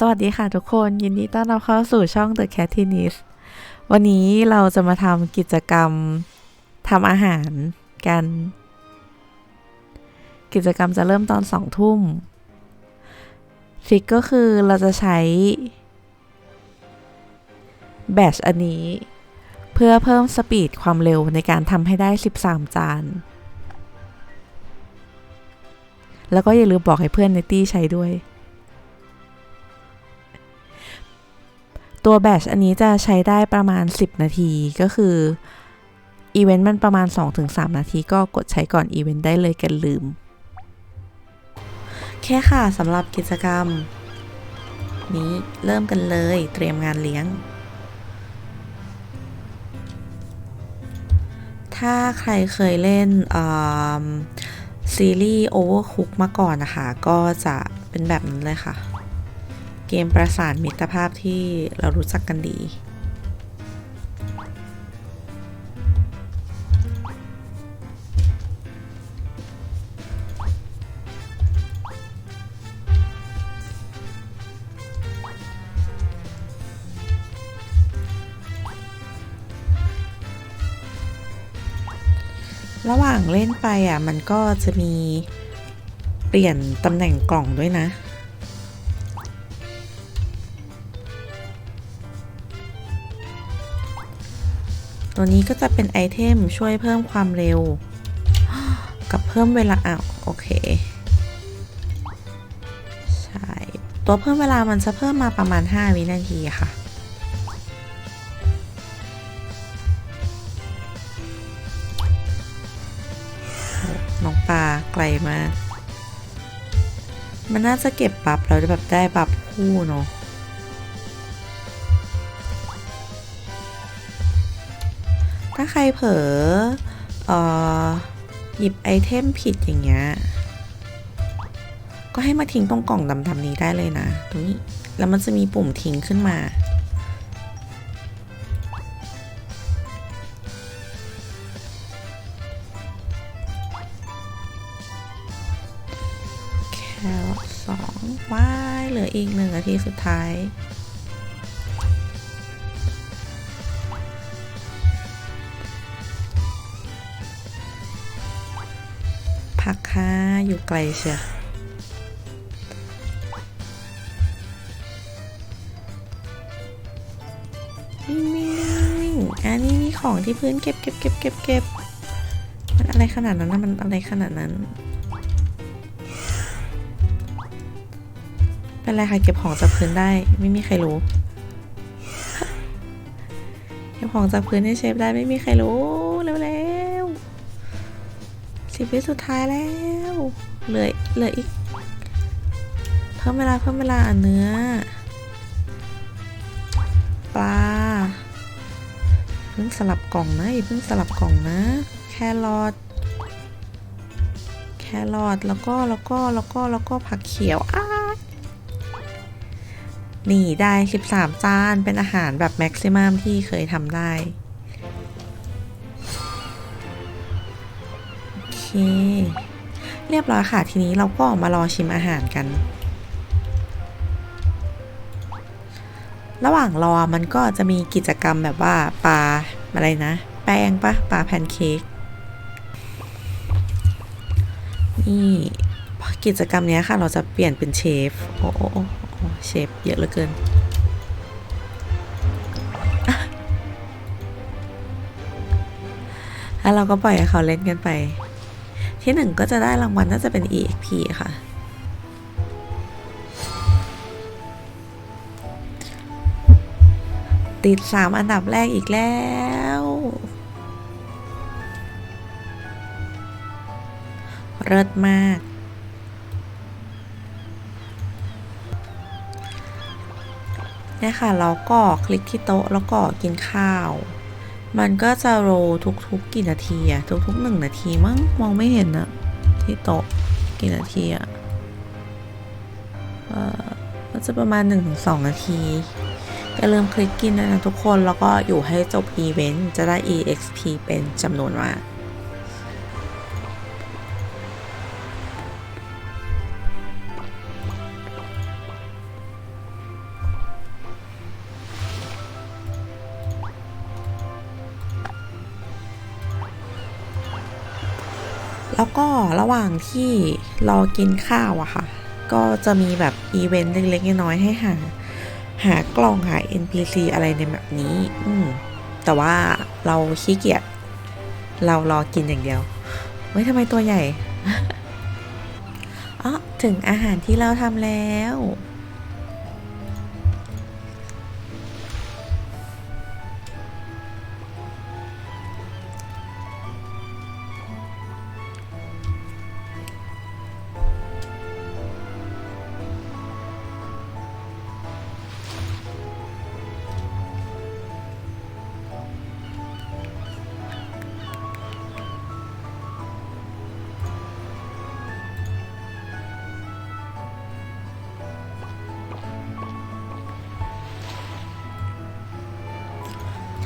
สวัสดีค่ะทุกคนยินดีต้อนรับเข้าสู่ช่อง The Cat t e n n i s วันนี้เราจะมาทำกิจกรรมทำอาหารกัน กิจกรรมจะเริ่มตอนสองทุ่มฟิกก็คือเราจะใช้แบชอันนี้ เพื่อเพิ่มสปีดความเร็วในการทำให้ได้ 13 จาน แล้วก็อย่าลืมบอกให้เพื่อนในตี้ใช้ด้วย ตัวแบชอันนี้จะใช้ได้ประมาณ 10 นาทีก็คืออีเวนต์มันประมาณ 2-3 นาทีก็กดใช้ก่อนอีเวนต์ได้เลยกันลืม แค่ค่ะสำหรับกิจกรรม นี้เริ่มกันเลยเตรียมงานเลี้ยง ถ้าใครเคยเล่นซีรีส์ Overcook มาก่อนนะคะ ก็จะเป็นแบบนั้นเลยค่ะ เกมประสานมิตรภาพที่เรารู้จักกันดี ระหว่างเล่นไปอะ มันก็จะมีเปลี่ยนตำแหน่งกล่องด้วยนะ ตัวนี้ก็จะเป็นไอเทมช่วยเพิ่มความเร็ว กับเพิ่มเวลาอ้าวโอเค ใช่ ตัวเพิ่มเวลามันจะเพิ่มมาประมาณ 5 วินาทีค่ะน้องปลาไกลมาก มันน่าจะเก็บบัฟแล้วแบบได้บัฟคู่เนาะ ถ้าใครเผลอออหยิบไอเทมผิดอย่างเงี้ย ก็ให้มาทิ้งตรงกล่องดำๆนี้ได้เลยนะ ตรงนี้ แล้วมันจะมีปุ่มทิ้งขึ้นมา แครอทสองว้ายเหลืออีกหนึ่งนาทีสุดท้าย ผักค่ะ อยู่ไกลเชียววิ่งวิ่งวิ่งอันนี้มีของที่พื้นเก็บเก็บเก็บเก็บเก็บมันอะไรขนาดนั้นนะมันอะไรขนาดนั้น เป็นไรค่ะเก็บของจากพื้นได้ ไม่มีใครรู้เก็บของจากพื้นให้เชฟได้ไม่มีใครรู้เร็วๆ สิบวิสุดท้ายแล้ว เหลือเหลืออีก เพิ่มเวลาเพิ่มเวลาเนื้อ ปลา เพิ่งสลับกล่องนะอย่าเพิ่งสลับกล่องนะ แครอท แครอท แล้วก็แล้วก็แล้วก็แล้วก็ผักเขียวอ้านี่ได้ 13 จาน เป็นอาหารแบบแม็กซิมัมที่เคยทำได้ เคเรียบร้อยค่ะ ทีนี้เราก็มารอชิมอาหารกัน ระหว่างรอมันก็จะมีกิจกรรมแบบว่าปลาอะไรนะ แป้งปะปลาแพนเค้กนี่กิจกรรมนี้ค่ะเราจะเปลี่ยนเป็นเชฟ โอ้โอโอ้โอ้เชฟเยอะเหลือเกินแล้วเราก็ปล่อยให้เขาเล่นกันไป ที่หนึ่งก็จะได้รางวัลน่าจะเป็น EXP ค่ะ ติด 3 อันดับแรกอีกแล้ว เลิศมาก เนี่ยค่ะ เราก็คลิกที่โต๊ะแล้วก็กินข้าว มันก็จะโรทุกๆกี่นาทีอะทุกๆหนึ่งนาทีมั้งมองไม่เห็นอะที่โต๊ะกี่นาทีอะเอ่อก็จะประมาณ 1-2 นาทีอย่าลืมคลิกกินนะทุกคนแล้วก็อยู่ให้จบอีเวนต์จะได้ EXP เป็นจำนวนมาก แล้วก็ระหว่างที่รอกินข้าวอะค่ะ ก็จะมีแบบอีเวนต์เล็กๆน้อยๆให้หา หากล่องหา NPC อะไรในแบบนี้ อืมแต่ว่าเราขี้เกียจเรารอกินอย่างเดียวเฮ้ยทำไมตัวใหญ่อ๋อถึงอาหารที่เราทำแล้ว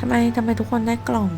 ทำไมทำไมทุกคนได้กล่อง